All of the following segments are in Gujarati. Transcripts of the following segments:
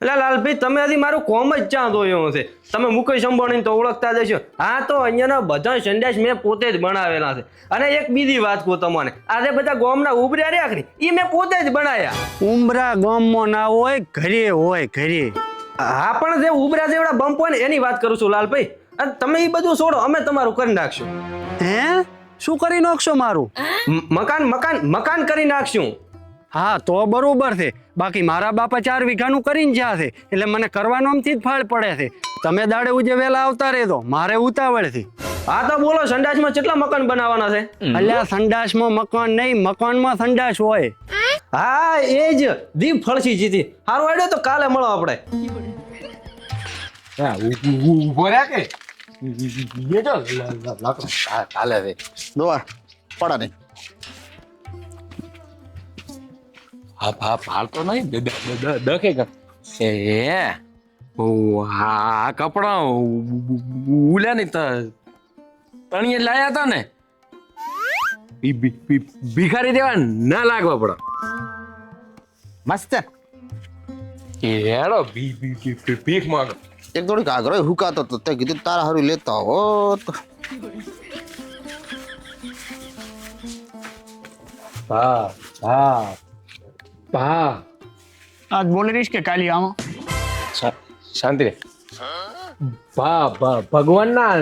એટલે લાલભાઈ તમે હજી મારું કોમ જ ચા જોયું હશે? તમે મુકેશ અંબાણીને તો ઓળખતા જ છો હા તો અહીંયાના બધા સંદેશ મેં પોતે જ બનાવેલા છે. અને એક બીજી વાત કહું તમને. આજે બધા ગોમના ઉભર્યા રહ્યા ખરી એ મેં પોતે જ બનાવ્યા. ઉમરા ગામમાં ના હોય ઘરે હોય ઘરે. હા પણ જે ઉભરા જેવડા બમ્પ હોય ને એની વાત કરું છું લાલભાઈ. અને તમે એ બધું છોડો અમે તમારું કરી નાખશું. હે? શું કરી નાખશો મારું? મકાન મકાન મકાન કરી નાખશું. હા તો બરોબર છે. બાકી મારા બાપા ચાર વીઘાનું કરીને જ્યાં છે એટલે મને કરવાનો આમથી જ ફાળ પડે છે તમે દાડે ઉજે વહેલા આવતા રહેજો મારે ઉતાવળ છે હા તો બોલો સંડાસમાં કેટલા મકાન બનાવવાના છે અલ્યા સંડાસમાં મકાન નહીં મકાનમાં સંડાસ હોય હા એ જ દીપ ફળસી જીતી હારું આડ્યો તો કાલે મળો આપણે ઊભો રહ્યા કે દોવા પડા નહીં હા હા હાલતો નહીં. ડખે એ આ કપડા ઉલ્યા નહીં તણીએ લાયા હતા ને. ભિખારી દેવા ના લાગવા પડે. મસ્ત. એડો ભીખ માંગ. એક થોડીક આગ્રહ હુકાતો તો તે કીધું તારા હારું લેતા હો તો. હા હા. હા આજ બોલી રહીશ કે કાલી આમાં? શાંતિ રે. ભા ભા ભગવાનના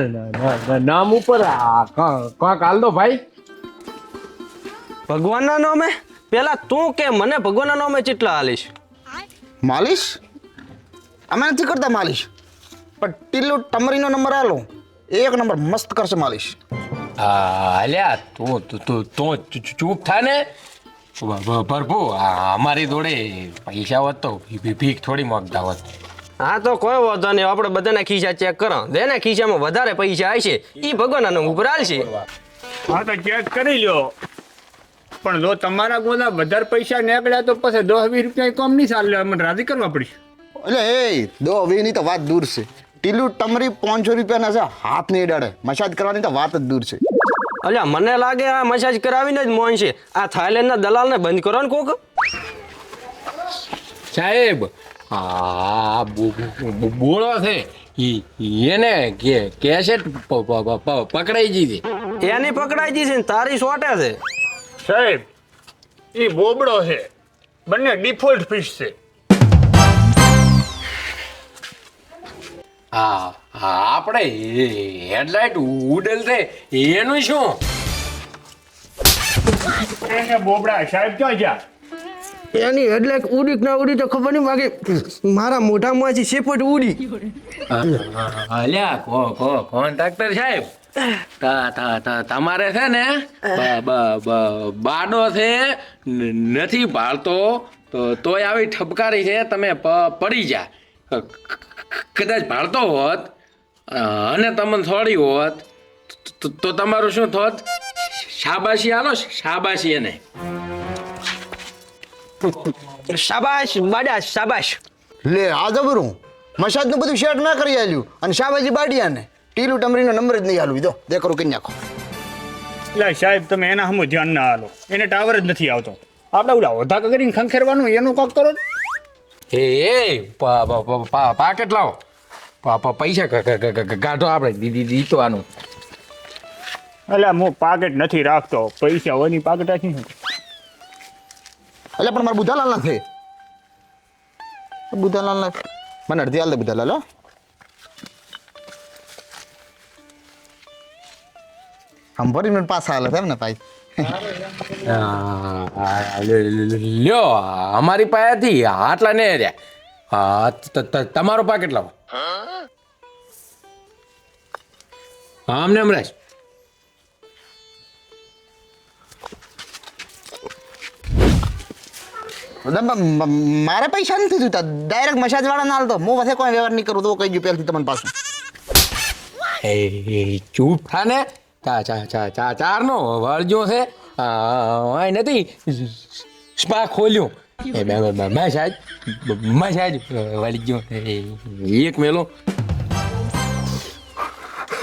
નામ ઉપર આ ક- કાંક હાલ દો ભાઈ. ભગવાનના નામે? પેલા તું કે મને ભગવાનના નામે ચેટલા હાલીશ? માલિશ? અમે નથી કરતા માલિશ. પણ ટીલું ટમરીનો નંબર આલો. એક નંબર મસ્ત કરશે માલિશ. હા અલ્યા તું તું તું ચૂપ થા ને. પ્રભુ અમારી જોડે પૈસા હોત તો ભીખ થોડી માગતા હોત. હા તો કોઈ વાંધો નહીં. આપણે બધાના ખિસ્સા ચેક કરો. જેના ખિસ્સામાં વધારે પૈસા આવશે એ ભગવાનના નામ ઉપર હાલશે. હા તો ચેક કરી લો પણ જો તમારા ગોલા વધારે પૈસા નીકળ્યા તો પછી દસ વીસ રૂપિયા કમ નહીં ચાલે અમને રાજી કરવા પડશે. એટલે એ દો વીની તો વાત દૂર છે. ટીલું તમારી પાંચસો રૂપિયાના છે હાથ નહીં અડાડે મસાજ કરવાની તો વાત જ દૂર છે. અલ્યા મને લાગે આ મસાજ કરાવીને જ મોન છે. આ થાઈલેન્ડના દલાલને બંધ કરો ને કોક. સાહેબ આ બોળો છે. એને કે કેસેટ પકડાઈ ગઈ છે પકડાઈ એની પકડાઈ જશે ને તારી શોટે છે. સાહેબ એ બોબડો છે. બંને ડિફોલ્ટ ફીસ છે. હા આપણે હેડલાઇટ ઉડેલ છે. એનું શું? એને બોબડા સાહેબ ક્યાં ગયા? એની હેડલાઇટ ઉડી ના ઉડી તો ખબર નહીં બાકી મારા મોઢામાંથી શેપટ ઉડી. અલ્યા કો કો કોન્ટ્રાક્ટર સાહેબ. તા તા તા તમારે છે ને બ- બ- બ- બાડો છે નથી ભાળતો તો તોય આવી ઠપકારી છે તમે પડી જા. કદાચ ભાળતો હોત અને તમને થોડી હોત. તો- તમારું શું થોત? શાબાશી આલો શાબાશી એને. શાબાશ બાડા શાબાશ. લે આ જબરું. મસાજનું બધું શેટ ના કરી આલ્યું. અને શાબાજી બાડિયાને. ટીલું ટમરીનો નંબર જ નહીં આલું દો દે કરું નાખો. લે સાહેબ તમે એના હમું ધ્યાન ના આલો. એને ટાવર જ નથી આવતો. આપણે ઓલા ઓધા કરીને ખંખેરવાનું એનું કોક કરો એ એ પ- પ- પ- પા- પાકેટ લાવો પૈસા ક- ક- કાઢો આપણે. દીદી દીતવાનું એટલે હું પાકેટ નથી રાખતો. પૈસા હોયની પાકેટ રાખી એટલે પણ મારે બુધાલાલ નથી છે. બુધાલાલ ના મને અડધી હાલ બુધાલાલ હો. આમ ભરી મિનિટ પાછા હાલે એમ ને ભાઈ. આ, લ્યો, અમારી પાસેથી આટલા ને રહ્યા હા ત- ત- તમારો પાકેટ લાવો. હા અમને અમરાજ મ- મ- મારે પૈસા નથી જોતા ડાયરેક્ટ મસાજ વાળા ના હાલતો હું વધે કોઈ વ્યવહાર નહીં કરું તો કહી ગયું પહેલથી તમને પાછું. એ ચૂપ થા ને ચા ચા ચા ચા ચારનો વળજો છે. આ, નથી. સ્પા ખોલ્યું. એ બે- બે- બે- મસાજ મસાજ વળી ગયો. એક મેલો.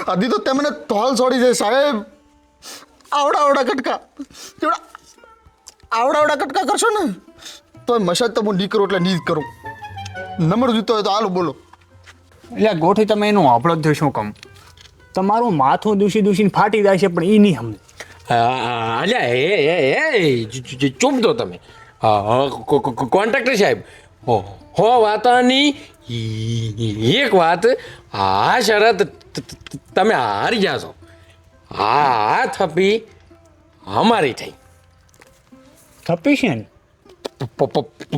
અધી તો તેમને તોલ છોડી દે સાહેબ. આવડા આવડા કટકા. તેવડા આવડા આવડા કટકા કરશો ને તો મસાજ તો હું નહીં કરું એટલે નહીં કરું. નંબર જોઈતો હોય તો હાલો બોલો. એટલે ગોઠી તમે એનું આપણો જ શું કમ. તમારું માથું દૂષી દૂષીને ફાટી જાય છે પણ એ નહીં સમજે. અલ્યા એ એ એ ચૂપ દો તમે. હા, હા, કો- કો- કો- કોન્ટ્રાક્ટર સાહેબ. હો હો વાતની ઈ- એક વાત આ શરત તમે હારી ગયા છો. હા આ થપી અમારી થઈ. થપી છે ને?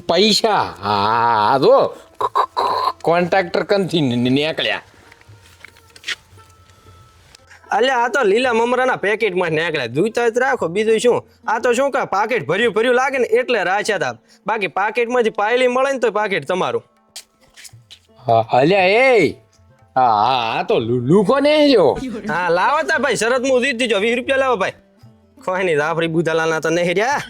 પૈસા? હા જો. કોન્ટ્રાક્ટર કંથી નીકળ્યા. અલ્યા આ તો લીલા મમરાના પેકેટમાં નીકળ્યા. જોઈતા જ રાખો બીજું શું? આ તો શું કહે પાકેટ ભર્યું ભર્યું લાગે ને એટલે રાખ્યા હતા બાકી પાકેટમાંથી પાયલી મળે ને તો પાકેટ તમારું. હા, અલ્યા એ હા હા તો લુલુ કોને ને જો હા લાવો તા ભાઈ શરત હું દીધી જો વીસ રૂપિયા લાવો ભાઈ. કોઈ નહીં આપણી બુધાલાના તો નહીં રહ્યા.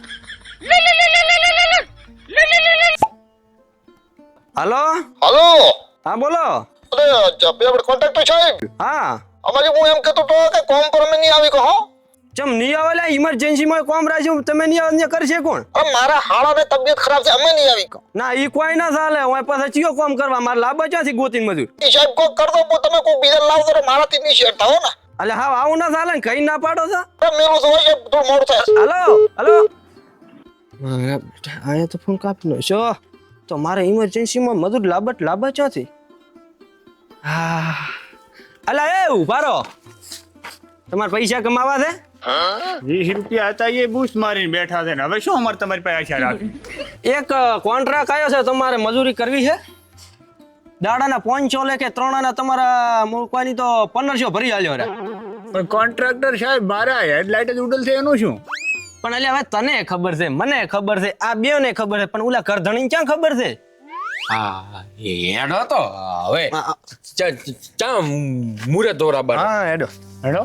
હલો? હલો? હા બોલો. અરે જપે આપણે કોન્ટેક્ટ છે હા. અમારે હું એમ કહેતો તો કે કોમ પર મે નહીં આવી કહો ચમ નહીં આવેલા ઇમરજન્સીમાં કોમ રાજ્યું તમે નહીં આવે કરશે કોણ? મારા હાળાને તબિયત ખરાબ છે અમે નહીં આવી. ના ઈ કોઈ ના ચાલે હું પાસે ચિયો કોમ કરવા મારે લાભ ક્યાંથી ગોતીને મજૂર ઈ સાહેબ કોઈ કર દો તમે કોઈ બીજા લાવ તો મારાથી નહીં શેર થાઓ ને. અલે હા આવું ના ચાલે ને કઈ ના પાડો છો? મેલું તો હોય છે થોડું મોડું થાય. Hello hello. અહીંયા તો ફોન કાપી નો શો? તો મારે ઇમરજન્સીમાં મજૂર લાબટ લાબા ચોથી હા. અલા એ ઉભારો તમારે પૈસા કમાવા છે? વીસ રૂપિયા હતા એ બુશ મારીને બેઠા છે ને. હવે શું અમારે તમારી પાસે આશા રાખી એક કોન્ટ્રાક્ટ આવ્યો છે તમારે મજૂરી કરવી છે? દાડાના પાંચસો લે કે ત્રણાના તમારા મૂકવાની તો પંદરસો ભરી આલ્યો રે. પણ કોન્ટ્રાક્ટર સાહેબ મારા હેડલાઇટ જ ઉડલ છે એનું શું? પણ એટલે હવે તને ખબર છે મને ખબર છે આ બે ને ખબર છે પણ ઓલા કરધણી ક્યાં ખબર છે? હા એડો તો હવે ચા- મુરે દોરા હા એડો હેડો.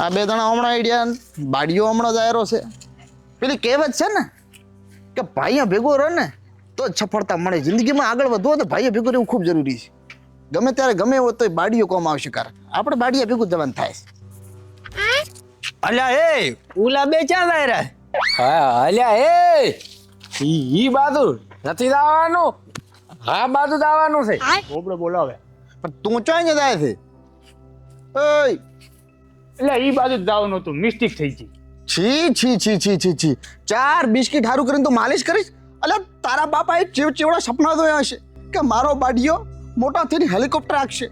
આ બે જણા હમણાં આઈડિયા બાડીઓ હમણાં જ આયરો છે. પેલી કહેવત છે ને કે ભાઈએ ભેગો રહે ને તો જ સફળતા મળે. જિંદગીમાં આગળ વધવો તો ભાઈએ ભેગો રહેવું ખૂબ જરૂરી છે. ગમે ત્યારે ગમે એવો તો બાડીઓ કોમ આવશે કાર. આપણે બાડીએ ભેગું જવાનું થાય છે. અલ્યા એ ઓલા બે ક્યાં જાય રે? હા અલ્યા એ ઈ બાજુ નથી દાવાનું હા બાજુ દાવાનું છે. બોબડો બોલાવે. પણ તું ચોઈ જાય છે? ઓય એટલે એ બાજુ જ જવાનું હતું. મિસ્ટેક થઈ ગઈ. છી છી છી છી છી છી. ચાર બિસ્કિટ હારું કરીને તો માલિશ કરીશ? અલે તારા બાપાએ ચીવ ચીવડા સપના જોયા હશે કે મારો બાડીયો મોટા થઈને હેલિકોપ્ટર આખશે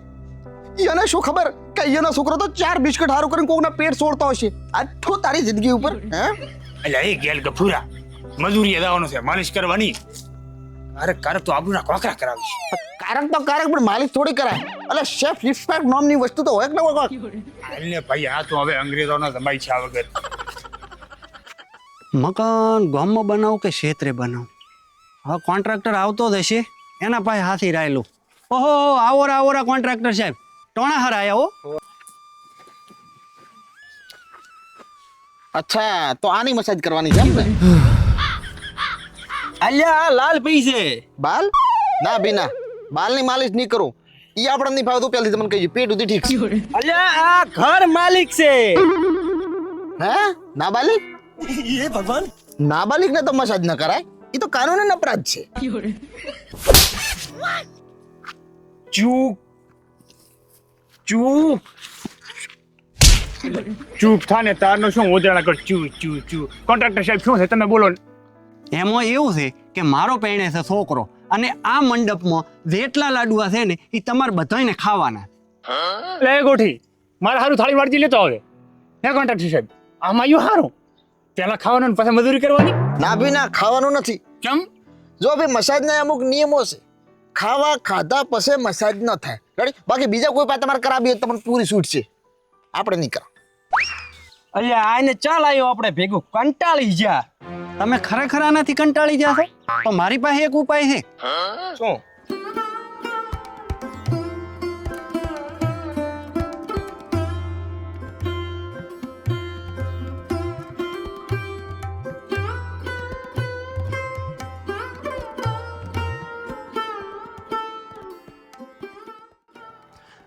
એને શું ખબર? કે એનો છોકરો તો ચાર બિસ્કિટ હારું કરીને કોકના પેટ સોડતો હશે. આટલું તારી જિંદગી ઉપર હે? એટલે એ ગેલ ગફુરા. મજૂરી જવાનું છે. માલિશ કરવાની. અરે કારક તો આબરૂના કોકરા કરાવીશ. કારક તો કારક પણ માલિક થોડી કરાય. અલે શેફ રિસ્પેક્ટ નામની વસ્તુ તો હોય કે ન હોય? ભાઈ આ તો હવે અંગ્રેજોનો જમાઈ છે આ વગર. મકાન ગામમાં બનાવું કે ક્ષેત્રે બનાવું? હવે કોન્ટ્રાક્ટર આવતો જ હશે. એના પાસે હાથી રાયલું. ઓહો આવોરા આવોરા કોન્ટ્રાક્ટર સાહેબ. ટોણા હાર આયા હો. અચ્છા તો આની મસાજ કરવાની છે એમ ને? અલ્યા આ લાલ પી છે. બાલ? ના બીના બાલની માલિશ નહીં કરું. ઈ આપણે નહીં ફાવતું પેલી તમને કહી પેટ સુધી ઠીક છે. અલ્યા આ ઘર માલિક છે. હે? નાબાલિક? નાબાલિક ને તો મસાજ ન કરાય. એ તો કાનૂની અપરાધ છે. ચૂપ. ચૂપ. ચૂપ થાને તારનો શું ઓજાણા કર? ચૂ ચૂ ચૂ કોન્ટ્રાક્ટર સાહેબ શું છે? તમે બોલો. ને એમાં એવું છે કે મારો પહેણે છે છોકરો અને આ મંડપમાં જેટલા લાડુઆ છે ને એ તમારે બધાને ખાવાના. લે ગોઠી મારે સારું થાળી વાળજી લેતો આવે. હે કોન્ટ્રાક્ટર સાહેબ? આમાં આવ્યું સારું પેલા ખાવાનું પછી મજૂરી કરવાની? ના ભી ના ખાવાનું નથી. કેમ? જો ભાઈ મસાજના અમુક નિયમો છે. ખાવા ખાધા પછી મસાજ ન થાય. રેડી બાકી બીજા કોઈ પાસે તમારે કરાવી હોય તમને પૂરી છૂટ છે. આપણે નહીં કરા અલ્યા આને ચાલ આવ્યો આપણે ભેગું. કંટાળી જા. તમે ખરેખર આનાથી કંટાળી જશો તો મારી પાસે એક ઉપાય છે. શું?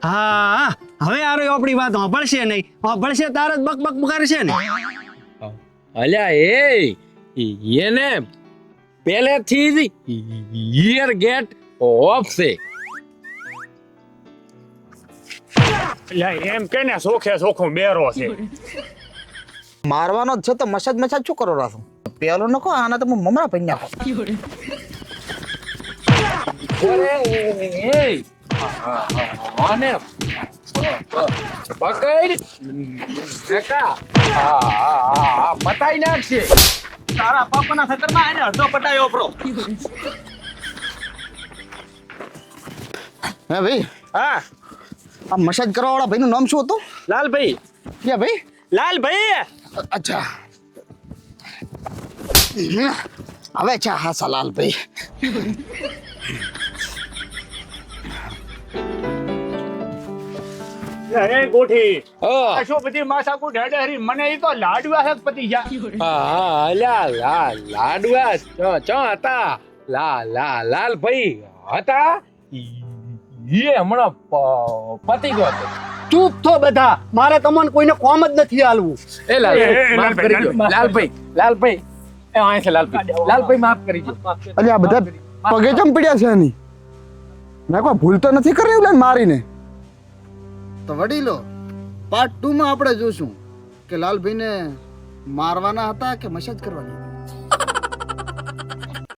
હા હવે આરો આપણી વાત સાંભળશે નહીં. સાંભળશે તાર જ બક બક કરશે ને. અલ્યા એ ઈ એને પહેલેથી જ યર ગેટ ઓફ છે. એમ કે ને સોખે સોખો બેરો છે. મારવાનો જ છે તો મસાજ મસાજ શું કરો રાખો? પેલો નખો આના તો હું મમરા પડી નાખો. અને પકડ. પતાઈ નાખશે તારા પાપાના ખતરમાં એને અડધો પટાયો પ્રો હે ભાઈ? હા. આ મસાજ કરવા વાળા ભાઈનું નામ શું હતું? લાલભાઈ. ક્યાં ભાઈ? લાલભાઈ. અચ્છા. હવે છે હા સા ભાઈ એ ગોઠી હા. માસા શું ઢેડે હરી મને ઈ તો લાડવા હે પતિ જા. હા અલ્યા લા લાડવા ચ ચ હતા. લા લા લાલ ભાઈ હતા. એ હમણાં પતિ ગયો હતો. ચૂપ થો બધા. મારે તમને કોઈને કોમ જ નથી હાલવું. એ લાલ માફ લાલભાઈ, કરી દો. લાલભાઈ લાલભાઈ એ અહીં છે લાલભાઈ લાલભાઈ માફ કરી દો. અલ્યા બધા પગે ચમ પડ્યા છે એની મેં કોઈ ભૂલ તો નથી કરી એવું મારીને? તો વડીલો પાર્ટ ટુમાં આપણે જોશું કે લાલભાઈને મારવાના હતા કે મસાજ કરવાની